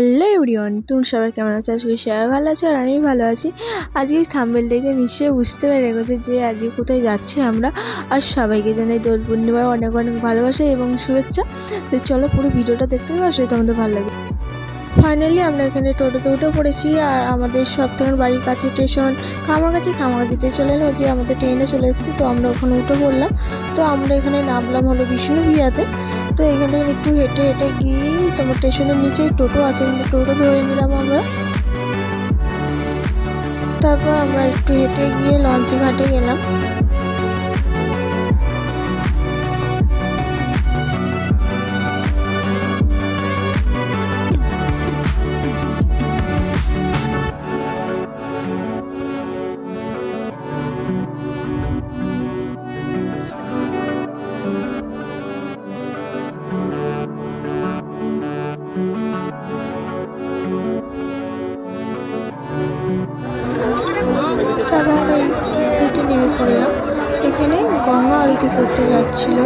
Hello everyone তুমি সবাই কেমন আছো? আজকে সবাই ভালো আছো আর আমি ভালো আছি। আজকে থাম্বেল দেখে নিশ্চয়ই বুঝতে পেরে গেছে যে আজকে কোথায় যাচ্ছি আমরা। আর সবাইকে জানাই দোল পূর্ণিমার অনেক অনেক ভালোবাসা এবং শুভেচ্ছা। তো চলো পুরো ভিডিওটা দেখতে পাবো সেটা তোমাদের ভালো লাগবে। ফাইনালি আমরা এখানে টোটোতে উঠে পড়েছি আর আমাদের সব থেকে বাড়ির কাছে স্টেশন খামারগাছি খামারগাছিতে চলে এলো যে আমাদের ট্রেনে চলে এসেছি। তো আমরা ওখানে উঠে পড়লাম। তো আমরা এখানে নামলাম হলো বিষ্ণু বিয়াতে তো এখান থেকে একটু হেঁটে হেঁটে গিয়ে তোমার স্টেশনের নিচে টোটো আছে কিন্তু টোটো ধরে নিলাম আমরা। তারপর আমরা একটু হেঁটে গিয়ে লঞ্চে ঘাটে গেলাম। আরতি করতে যাচ্ছিল।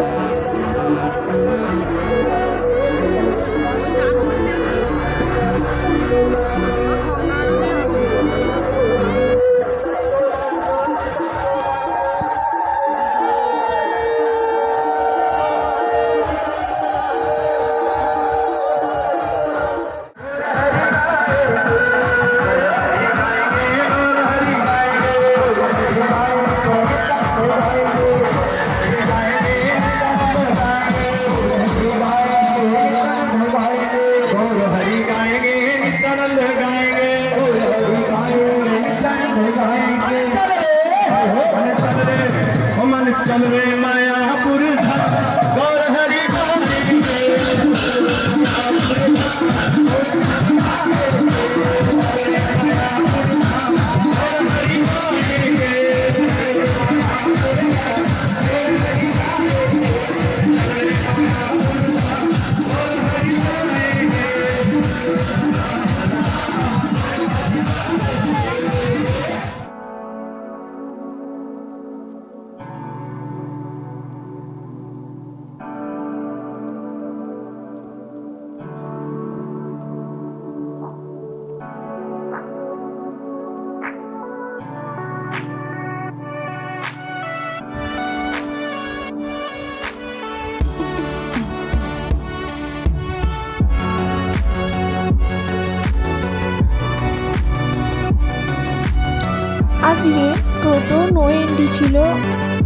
আজকে টোটো নো এন্ট্রি ছিল।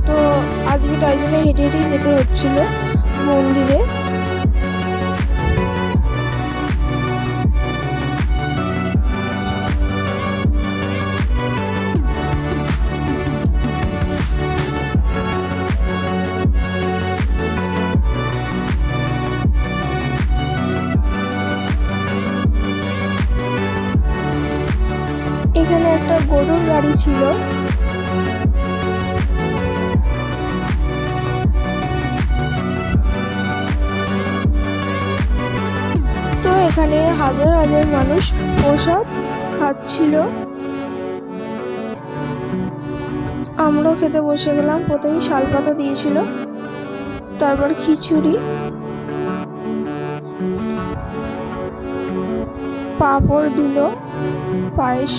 তো আজকে তাই জন্য হেঁটে হেঁটেই যেতে হচ্ছিল মন্দিরে। ছিল? তো এখানে হাজার হাজার মানুষ প্রসাদ খাচ্ছিল। আমরাও খেতে বসে গেলাম। প্রথমে শালপাতা দিয়েছিল, তারপর খিচুড়ি, পাঁপড় দিল, পায়েস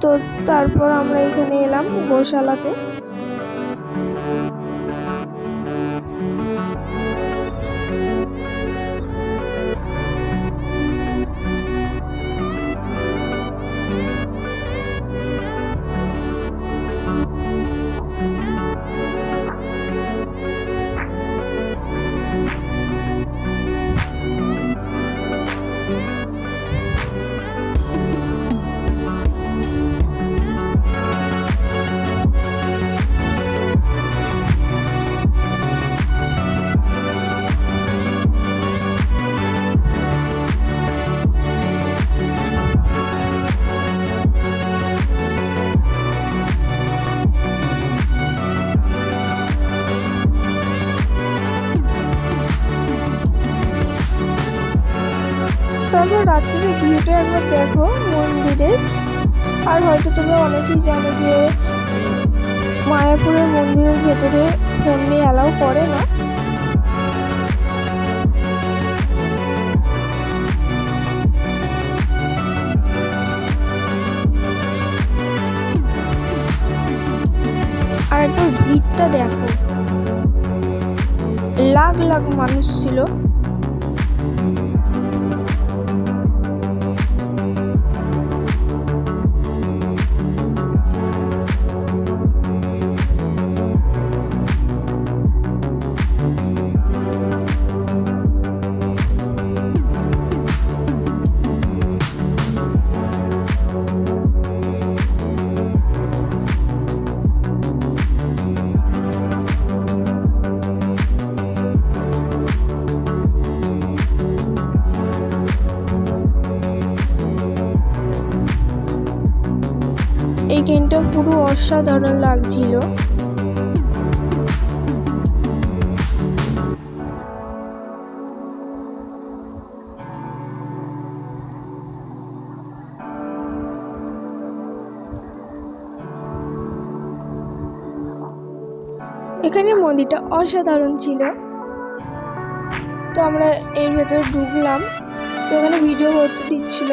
তো তারপর আমরা এখানে এলাম গোশালাতে। চলো, রাত্রির ভিউটা একবার দেখো মন্দিরে আর হয়তো তোমরা অনেকেই জানো যে মায়াপুরের মন্দিরের ভেতরে ফোন নিয়ে অ্যালাউ করে না। আর একটা ভিড়টা দেখো। লাখ লাখ মানুষ ছিল। পুরো অসাধারণ লাগছিল। এখানে মন্দিরটা অসাধারণ ছিল। তো আমরা এর ভেতরে ঢুকলাম। তো এখানে ভিডিও করতে দিচ্ছিল।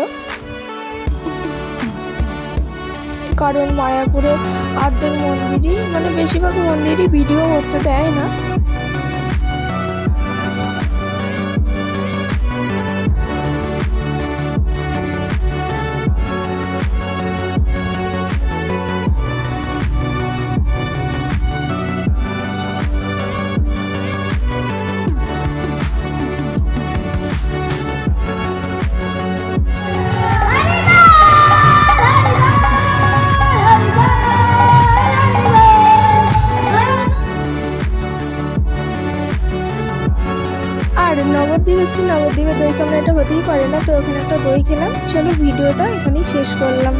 কারণ মায়াপুরে অর্ধেক মন্দিরই মানে বেশিরভাগ মন্দিরই ভিডিও করতে দেয় না। এসেছি নবদ্বীপে দই খাব এটা হতেই পারে না, তো ওখানে একটা দই খেলাম। চলো, ভিডিওটা এখানেই শেষ করলাম।